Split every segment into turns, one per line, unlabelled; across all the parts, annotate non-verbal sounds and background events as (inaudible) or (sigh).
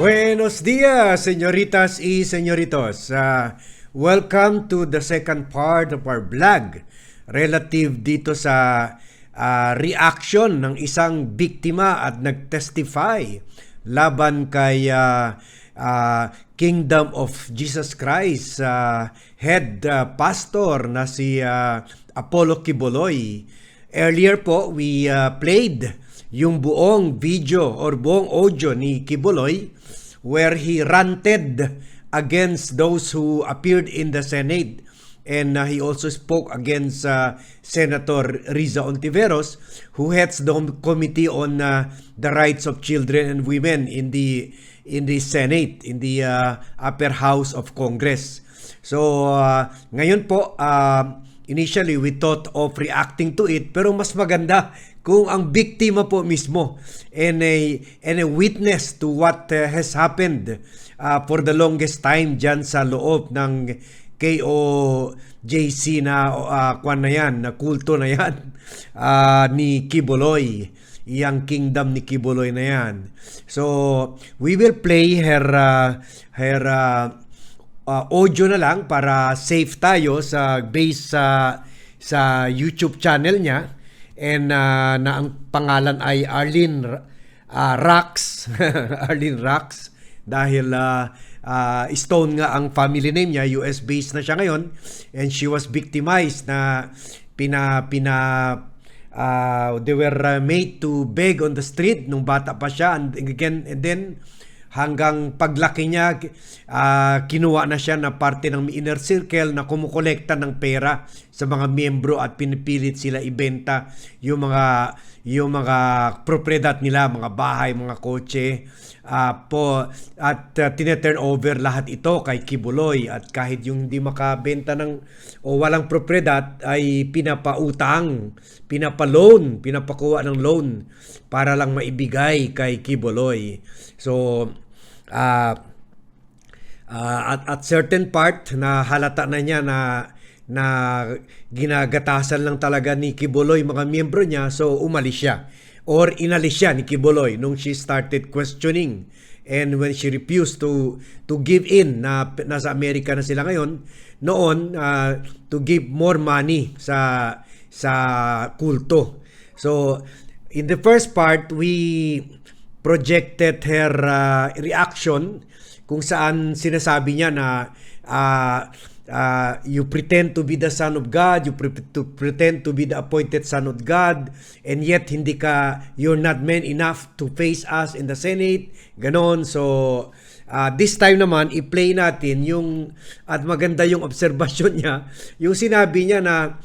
Buenos dias, señoritas y señoritos. Uh, welcome to the second part of our vlog relative dito sa uh, reaction ng isang biktima at nagtestify laban kay uh, uh, Kingdom of Jesus Christ uh, head uh, pastor na si uh, Apollo Kiboloy. Earlier po, we uh, played yung buong video or buong audio ni Kiboloy where he ranted against those who appeared in the Senate. And uh, he also spoke against uh, Senator Riza Ontiveros who heads the committee on uh, the rights of children and women in the in the Senate in the uh, upper house of Congress. So uh, ngayon po uh, initially we thought of reacting to it pero mas maganda kung ang biktima po mismo and a, and a witness to what uh, has happened uh, for the longest time dyan sa loob ng KOJC na uh, kwan na yan, na kulto na yan (laughs) uh, ni Kiboloy yang kingdom ni Kiboloy na yan. So, we will play her uh, her uh, uh, audio na lang para safe tayo sa base sa sa YouTube channel niya and uh, na ang pangalan ay Arlene uh, Rax (laughs) Arlene Rax dahil uh, uh, Stone nga ang family name niya. US based na siya ngayon. And she was victimized na pina pina uh, they were uh, made to beg on the street nung bata pa siya. And again and then hanggang paglaki niya uh, kinuha na siya na parte ng inner circle na kumukolekta ng pera sa mga miyembro at pinipilit sila ibenta yung mga yung mga propriedad nila, mga bahay, mga kotse uh, po at uh, tineturn over lahat ito kay Kibuloy at kahit yung hindi makabenta ng o walang propriedad ay pinapautang, pinapaloan, pinapakuha ng loan para lang maibigay kay Kibuloy. So uh, uh, at at certain part na halata na niya na na ginagatasan lang talaga ni Kibuloy mga miyembro niya so umalis siya. Or inalis siya ni Kibuloy nung she started questioning. And when she refused to to give in na nasa Amerika na sila ngayon noon uh, to give more money sa sa kulto. So in the first part we projected her uh, reaction kung saan sinasabi niya na uh, uh, you pretend to be the son of God, you pre- to pretend to be the appointed son of God, and yet hindi ka, you're not man enough to face us in the Senate, ganon. So, uh, this time naman, i-play natin yung, at maganda yung (laughs) observation niya, yung sinabi niya na,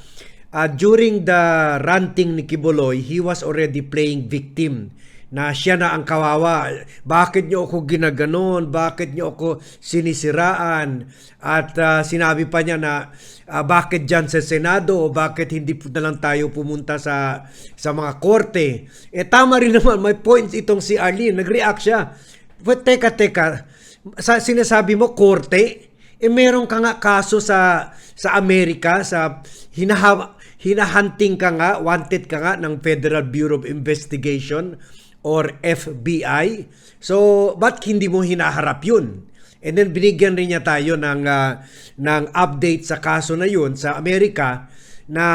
uh, during the ranting ni Kiboloy, he was already playing victim na siya na ang kawawa. Bakit niyo ako ginaganon? Bakit niyo ako sinisiraan? At uh, sinabi pa niya na uh, bakit diyan sa Senado? Bakit hindi na lang tayo pumunta sa sa mga korte? Eh tama rin naman, may points itong si Arlene. Nag-react siya. But teka, teka. Sa sinasabi mo korte? Eh meron ka nga kaso sa sa Amerika sa hinahawa hinahunting ka nga, wanted ka nga ng Federal Bureau of Investigation or FBI. So, ba't hindi mo hinaharap yun? And then binigyan rin niya tayo ng, uh, ng update sa kaso na yun sa Amerika na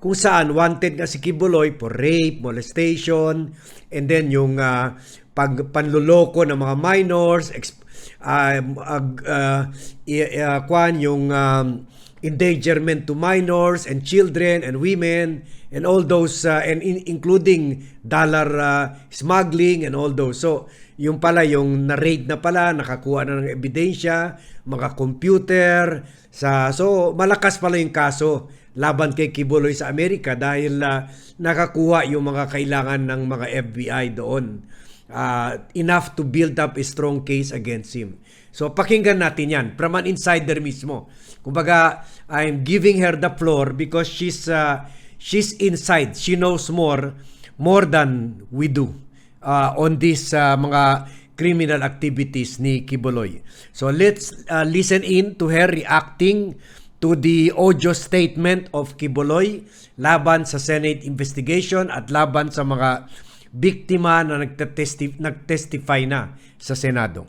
kung saan wanted nga si Kibuloy for rape, molestation, and then yung uh, pag panluloko ng mga minors, exp- uh, uh, uh, uh, kwan yung um, endangerment to minors and children and women and all those uh, and in, including dollar uh, smuggling and all those. So, yung pala yung na-raid na pala, nakakuha na ng ebidensya, mga computer sa so malakas pala yung kaso laban kay Kibuloy sa Amerika dahil uh, nakakuha yung mga kailangan ng mga FBI doon. Uh, enough to build up a strong case against him. So pakinggan natin yan from an insider mismo. Kumbaga, I'm giving her the floor because she's uh, she's inside. She knows more more than we do uh, on this uh, mga criminal activities ni Kiboloy. So let's uh, listen in to her reacting to the audio statement of Kiboloy laban sa Senate investigation at laban sa mga biktima na nagtestify na sa Senado.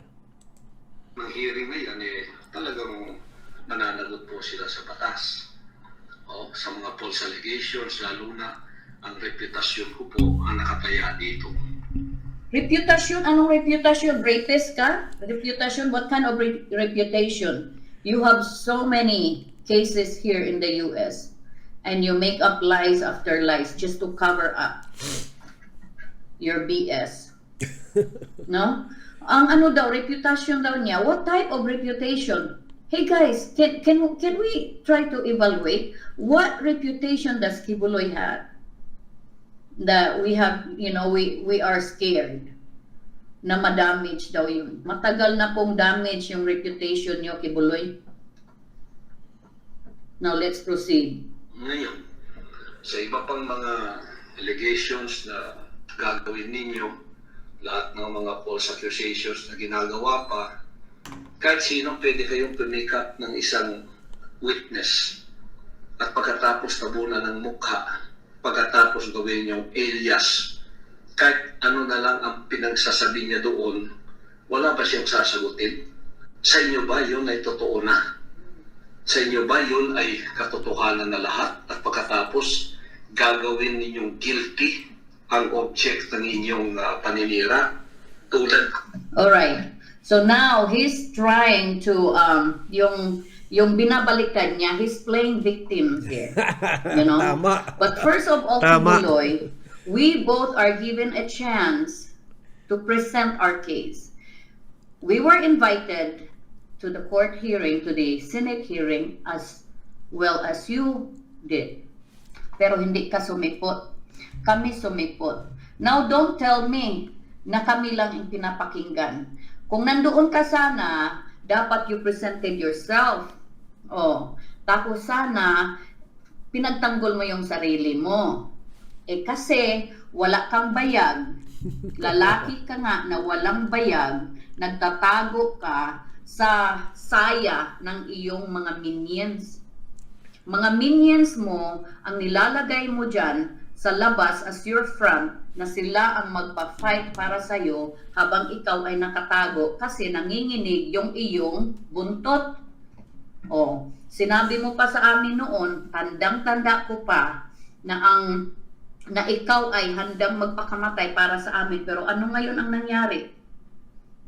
False allegations, lalo na ang reputasyon ko po ang nakataya dito.
Reputation, anong reputation? Rapist ka? Reputation, what kind of re- reputation? You have so many cases here in the US and you make up lies after lies just to cover up your BS. (laughs) No? Ang ano daw, reputation daw niya. What type of reputation? Hey guys, can can can we try to evaluate what reputation does Kibuloy have? That we have, you know, we we are scared na ma-damage daw yun. Matagal na pong damage yung reputation niyo, Kibuloy. Now let's proceed.
Ngayon, sa iba pang mga allegations na gagawin ninyo, lahat ng mga false accusations na ginagawa pa, kahit sino pwede kayong pumikat ng isang witness at pagkatapos tabunan ng mukha, pagkatapos gawin yung alias, kahit ano na lang ang pinagsasabi niya doon, wala pa siyang sasagutin. Sa inyo ba yun ay totoo na? Sa inyo ba yun ay katotohanan na lahat at pagkatapos gagawin ninyong guilty ang object ng inyong ah, paninira tulad
All right. So now he's trying to um yung yung binabaliktad niya, he's playing victim here. You know? (laughs)
Tama.
But first of all,
Tama.
Kibuloy, we both are given a chance to present our case. We were invited to the court hearing, to the Senate hearing, as well as you did. Pero hindi ka sumipot. Kami sumipot. Now, don't tell me na kami lang yung pinapakinggan. Kung nandoon ka sana, dapat you presented yourself. Oh, tapos sana, pinagtanggol mo yung sarili mo. Eh kasi, wala kang bayag. (laughs) Lalaki ka nga na walang bayag, nagtatago ka sa saya ng iyong mga minions. Mga minions mo, ang nilalagay mo dyan sa labas as your front na sila ang magpa-fight para sa'yo habang ikaw ay nakatago kasi nanginginig yung iyong buntot. Oh, sinabi mo pa sa amin noon, tandang-tanda ko pa na ang na ikaw ay handang magpakamatay para sa amin. Pero ano ngayon ang nangyari?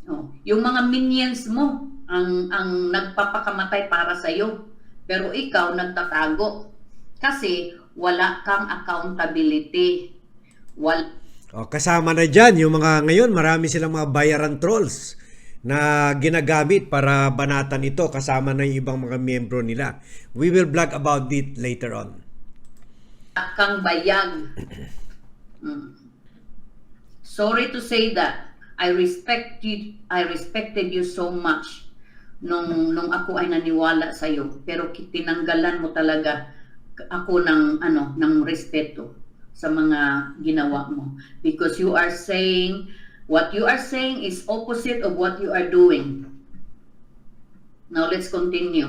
Oh, yung mga minions mo ang ang nagpapakamatay para sa iyo. Pero ikaw nagtatago kasi wala kang accountability. Wal
O, kasama na dyan yung mga ngayon, marami silang mga bayaran trolls na ginagamit para banatan ito kasama na yung ibang mga miyembro nila. We will blog about it later on.
kang bayag. Mm. Sorry to say that. I respect you, I respected you so much nung nung ako ay naniwala sa iyo pero tinanggalan mo talaga ako ng ano ng respeto sa mga ginawa mo. Because you are saying what you are saying is opposite of what you are doing. Now let's continue.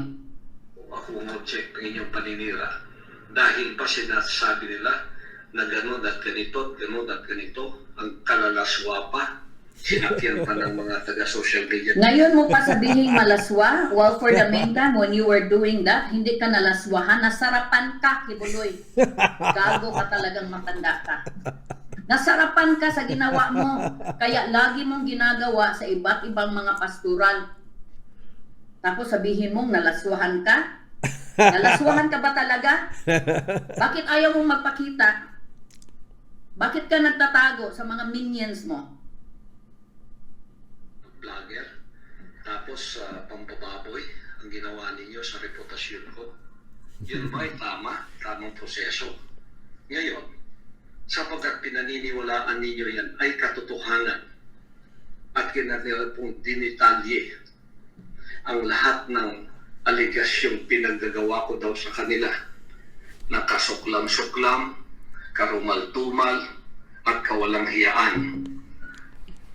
Ako ang object ng inyong paninira. Dahil ba sinasabi nila na gano'n at ganito gano'n at ganito ang kalalaswa pa sinakyan pa ng mga taga-social media
Ngayon mo pa sabihin malaswa? Well, for the meantime, when you were doing that, hindi ka nalaswahan. Nasarapan ka, Kibuloy. Gago ka talagang matanda ka. Nasarapan ka sa ginawa mo. Kaya lagi mong ginagawa sa iba't ibang mga pastoral. Tapos sabihin mong nalaswahan ka? Nalaswahan ka ba talaga? Bakit ayaw mong magpakita? Bakit ka nagtatago sa mga minions mo?
Tapos uh, pambababoy ang ginawa ninyo sa reputasyon ko. Yun ba ay tama? Tamang proseso. Ngayon, sapagkat pinaniniwalaan ninyo yan ay katotohanan at kinanila pong dinitalye ang lahat ng aligasyong pinaggagawa ko daw sa kanila na kasuklam-suklam, karumal-tumal, at kawalang hiyaan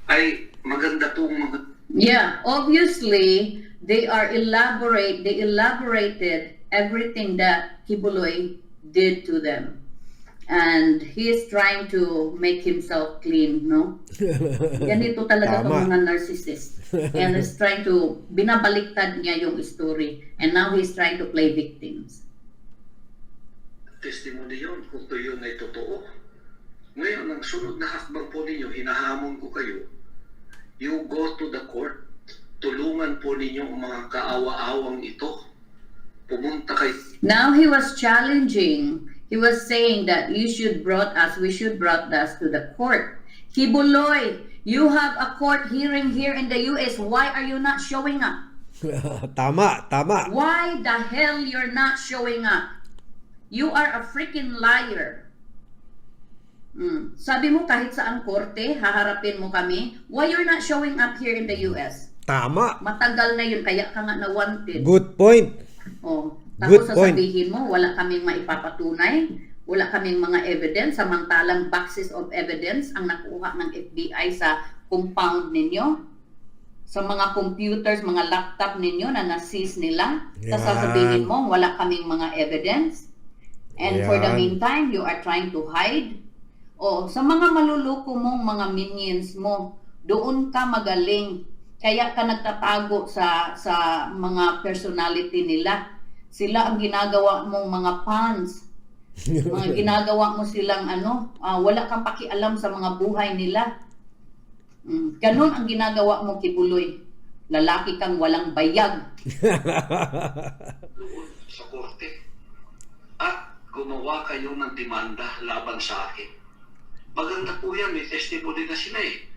ay maganda pong mga
Yeah, obviously they are elaborate. They elaborated everything that Kibuloy did to them, and he is trying to make himself clean. No, (laughs) ganito talaga
Tama.
itong mga narcissist, and is (laughs) trying to binabaliktad niya yung story, and now he's trying to play victims.
testimony yun kung to yun ay totoo. Ngayon, ang sunod na hakbang po ninyo, hinahamon ko kayo, you go to the court, tulungan po ninyo ang mga kaawa-awang ito. Pumunta kay
Now he was challenging. He was saying that you should brought us, we should brought us to the court. Kibuloy, you have a court hearing here in the US. Why are you not showing up? (laughs)
tama, tama.
Why the hell you're not showing up? You are a freaking liar. Mm. Sabi mo kahit saan korte, haharapin mo kami. Why you're not showing up here in the US?
Tama.
Matagal na yun, kaya ka nga na wanted.
Good point.
Oh,
Good
tapos
point.
sasabihin mo, wala kaming maipapatunay, wala kaming mga evidence, samantalang boxes of evidence ang nakuha ng FBI sa compound ninyo, sa mga computers, mga laptop ninyo na na-seize nila. Tapos
Yan.
sasabihin mo, wala kaming mga evidence. And for the
Yan.
meantime, you are trying to hide. O, sa mga maluluko mong mga minions mo, doon ka magaling. Kaya ka nagtatago sa sa mga personality nila. Sila ang ginagawa mong mga fans. (laughs) Mga ginagawa mo silang ano, ah, wala kang pakialam sa mga buhay nila. Mm, ganun ang ginagawa mo kibuloy. Lalaki kang walang bayag.
doon sa korte at gumawa kayo ng demanda laban sa akin. Maganda po yan, may testimony na sila eh.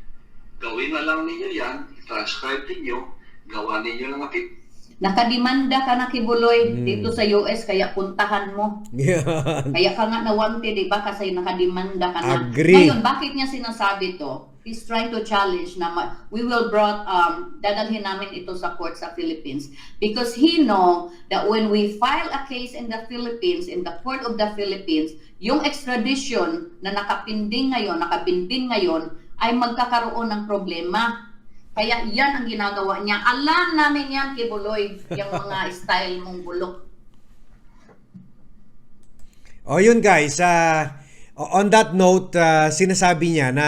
Gawin na lang ninyo yan, transcribe ninyo, gawa ninyo ng apit.
Nakadimanda ka na kibuloy
Mm.
dito sa US kaya puntahan mo.
Yan.
Kaya ka nga na-wanted, di ba? Kasi nakadimanda ka na.
Agree.
Ngayon, bakit niya sinasabi to? He's trying to challenge na ma- we will brought, um, dadalhin namin ito sa court sa Philippines. Because he know that when we file a case in the Philippines, in the court of the Philippines, yung extradition na nakapinding ngayon, nakabinding ngayon, ay magkakaroon ng problema. Kaya yan ang ginagawa niya. Alam namin yan, Kibuloy, yung mga (laughs) style mong bulok.
O yun guys, ah, on that note, ah, sinasabi niya na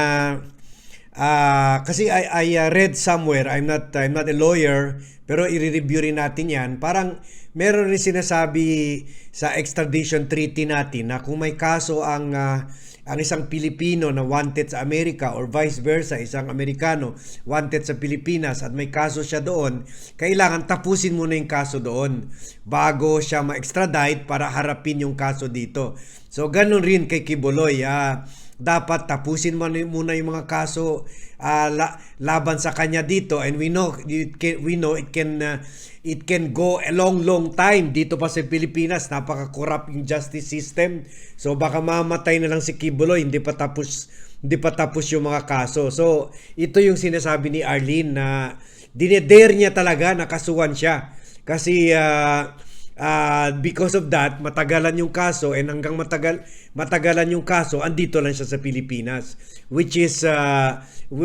ah, kasi I, I read somewhere, I'm not I'm not a lawyer, pero i-review rin natin 'yan. Parang meron rin sinasabi sa extradition treaty natin na kung may kaso ang ah, ang isang Pilipino na wanted sa Amerika or vice versa, isang Amerikano wanted sa Pilipinas at may kaso siya doon, kailangan tapusin muna yung kaso doon bago siya ma-extradite para harapin yung kaso dito. So ganun rin kay Kibuloy, ah, dapat tapusin mo na- muna yung mga kaso ah, la- laban sa kanya dito. And we know it can, we know it can ah, it can go a long long time dito pa sa Pilipinas. Napaka-corrupt yung justice system. So baka mamatay na lang si Kibuloy. Hindi pa tapos hindi pa tapos yung mga kaso. So ito yung sinasabi ni Arlene na dinedare niya talaga na kasuhan siya. Kasi ah, ah, because of that matagalan yung kaso and hanggang matagal matagalan yung kaso andito lang siya sa Pilipinas which is uh,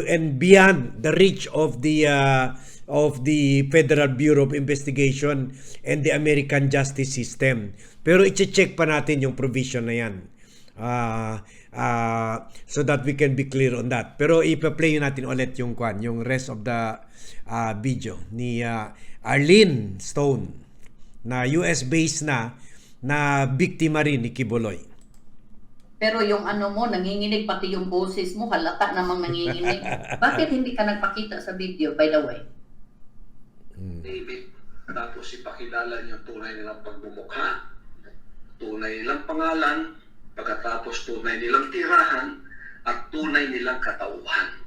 and beyond the reach of the uh, of the Federal Bureau of Investigation and the American Justice System. Pero i-check pa natin yung provision na yan. Ah, ah, so that we can be clear on that. Pero ipa-play natin ulit yung kwan, yung rest of the ah, video ni ah, Arlene Stone na US based na na biktima rin ni Kibuloy.
Pero yung ano mo, nanginginig pati yung boses mo, halata namang nanginginig. (laughs) Bakit hindi ka nagpakita sa video, by the way?
David, tapos ipakilala niyo tunay nilang pagmumukha, tunay nilang pangalan, pagkatapos tunay nilang tirahan, at tunay nilang katauhan.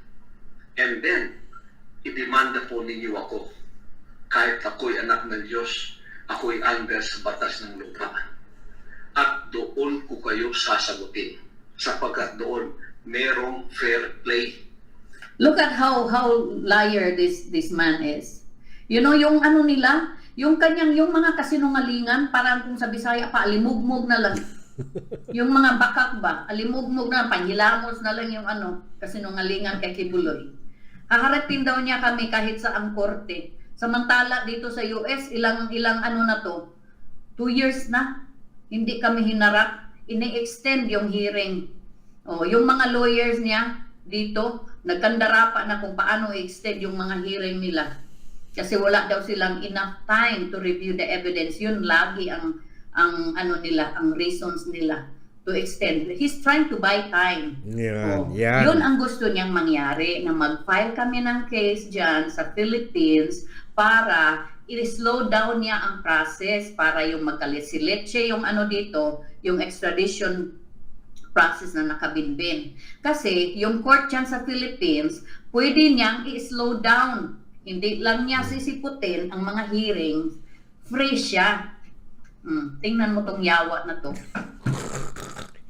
And then, idemanda po ninyo ako. Kahit ako'y anak ng Diyos, ako'y under sa batas ng lupa. At doon ko kayo sasagutin. Sapagkat doon, merong fair play.
Look at how how liar this this man is. You know, yung ano nila, yung kanyang, yung mga kasinungalingan, parang kung sa Bisaya pa, alimugmog na lang. (laughs) yung mga bakak ba, alimugmog na, panghilamos na lang yung ano, kasinungalingan kay Kibuloy. Haharapin daw niya kami kahit sa ang korte. Samantala dito sa US, ilang ilang ano na to, two years na, hindi kami hinarap, ini-extend yung hearing. Oh, yung mga lawyers niya dito, nagkandara pa na kung paano i-extend yung mga hearing nila. Kasi wala daw silang enough time to review the evidence. Yun lagi ang ang ano nila, ang reasons nila to extend. He's trying to buy time.
Yan,
Oh,
yan.
Yun ang gusto niyang mangyari, na mag-file kami ng case dyan sa Philippines para i-slow down niya ang process para yung magkalitsiletse yung ano dito, yung extradition process na nakabinbin. Kasi yung court dyan sa Philippines, pwede niyang i-slow down. Hindi lang niya sisiputin ang mga hearings. Free siya. Hmm, tingnan mo tong yawa na to.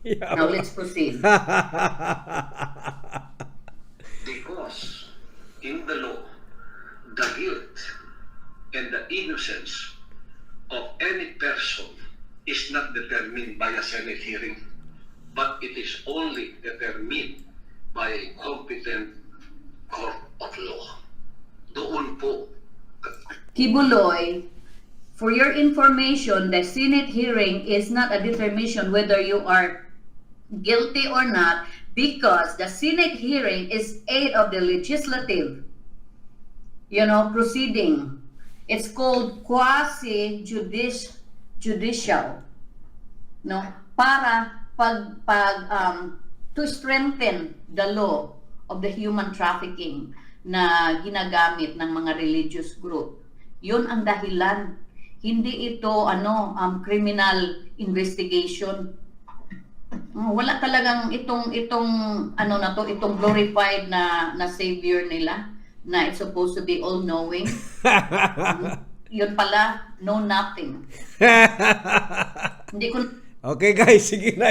Now let's proceed. (laughs)
Because in the law, the guilt and the innocence of any person is not determined by a Senate hearing, but it is only determined by a competent court of law. Doon po,
Kibuloy, for your information, the Senate hearing is not a determination whether you are guilty or not because the Senate hearing is aid of the legislative, you know, proceeding. It's called quasi judici- judicial. No? Para pag pag um, to strengthen the law of the human trafficking na ginagamit ng mga religious group. Yun ang dahilan. Hindi ito ano um, criminal investigation. Mm, Wala talagang itong itong ano na to, itong glorified na na savior nila na it's supposed to be all knowing. (laughs) Yun pala, know nothing. (laughs) Hindi ko
Okay guys, sige na.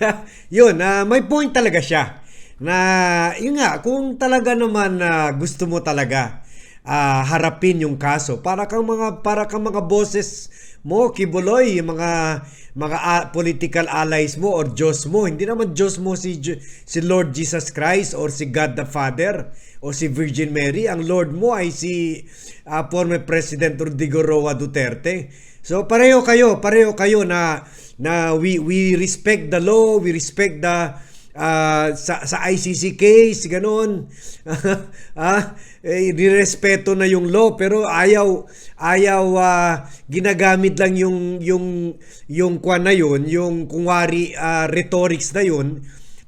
(laughs) yun, ah, may point talaga siya. Na, yun nga, kung talaga naman na gusto mo talaga ah, harapin yung kaso, para kang mga, para kang mga bosses mo, Kibuloy, yung mga, mga ah, political allies mo or Diyos mo. Hindi naman Diyos mo si, si Lord Jesus Christ or si God the Father o si Virgin Mary. Ang Lord mo ay si ah, former President Rodrigo Roa Duterte. So pareho kayo, pareho kayo na na we we respect the law, we respect the ah, sa sa ICC case ganun. (laughs) ah, eh, nirespeto na yung law pero ayaw ayaw ah, ginagamit lang yung yung yung kwan na yun, yung kunwari ah, rhetorics na yun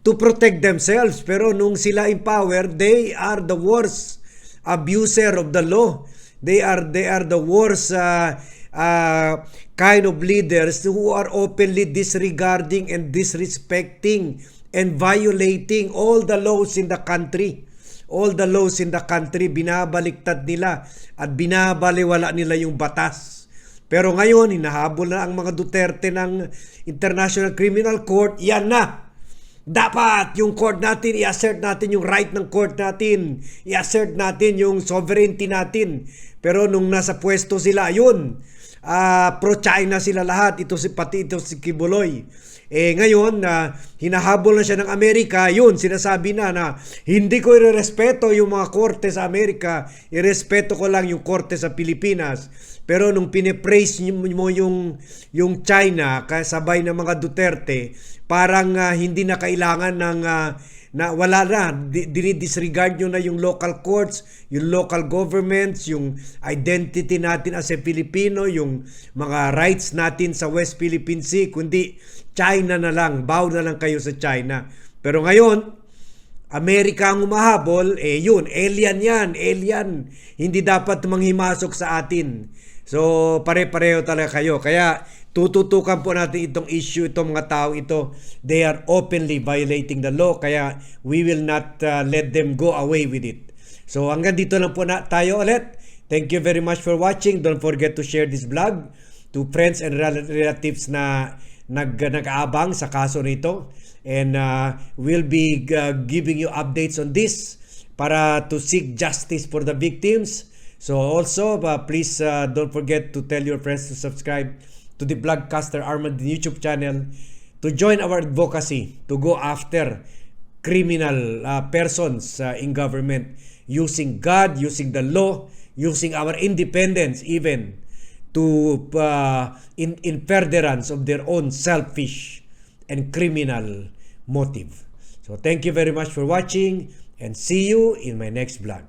to protect themselves pero nung sila in power, they are the worst abuser of the law. They are they are the worst uh, uh, kind of leaders who are openly disregarding and disrespecting and violating all the laws in the country. All the laws in the country binabaliktad nila at binabaliwala nila yung batas. Pero ngayon, hinahabol na ang mga Duterte ng International Criminal Court. Yan na! Dapat yung court natin, i-assert natin yung right ng court natin, i-assert natin yung sovereignty natin. Pero nung nasa pwesto sila, yun, ah, pro-China sila lahat, ito si pati ito si Kibuloy. Eh ngayon na hinahabol na siya ng Amerika, yun sinasabi na na hindi ko irerespeto yung mga korte sa Amerika, irespeto ko lang yung korte sa Pilipinas. Pero nung pinipraise mo yung yung China kasabay ng mga Duterte, parang ah, hindi na kailangan ng ah, na wala na Di- dinidisregard nyo na yung local courts, yung local governments, yung identity natin as a Filipino, yung mga rights natin sa West Philippine Sea, kundi China na lang, bow na lang kayo sa China. Pero ngayon, Amerika ang umahabol, eh yun, alien yan, alien. Hindi dapat manghimasok sa atin. So, pare-pareho talaga kayo. Kaya, tututukan po natin itong issue, itong mga tao ito. They are openly violating the law. Kaya, we will not uh, let them go away with it. So, hanggang dito lang po na tayo ulit. Thank you very much for watching. Don't forget to share this vlog to friends and rel- relatives na nag nag-aabang sa kaso nito and uh, we'll be uh, giving you updates on this para to seek justice for the victims so also uh, please uh, don't forget to tell your friends to subscribe to the Blogcaster Armand YouTube channel to join our advocacy to go after criminal uh, persons uh, in government using God, using the law, using our independence even to uh, in in furtherance of their own selfish and criminal motive. So thank you very much for watching and see you in my next vlog.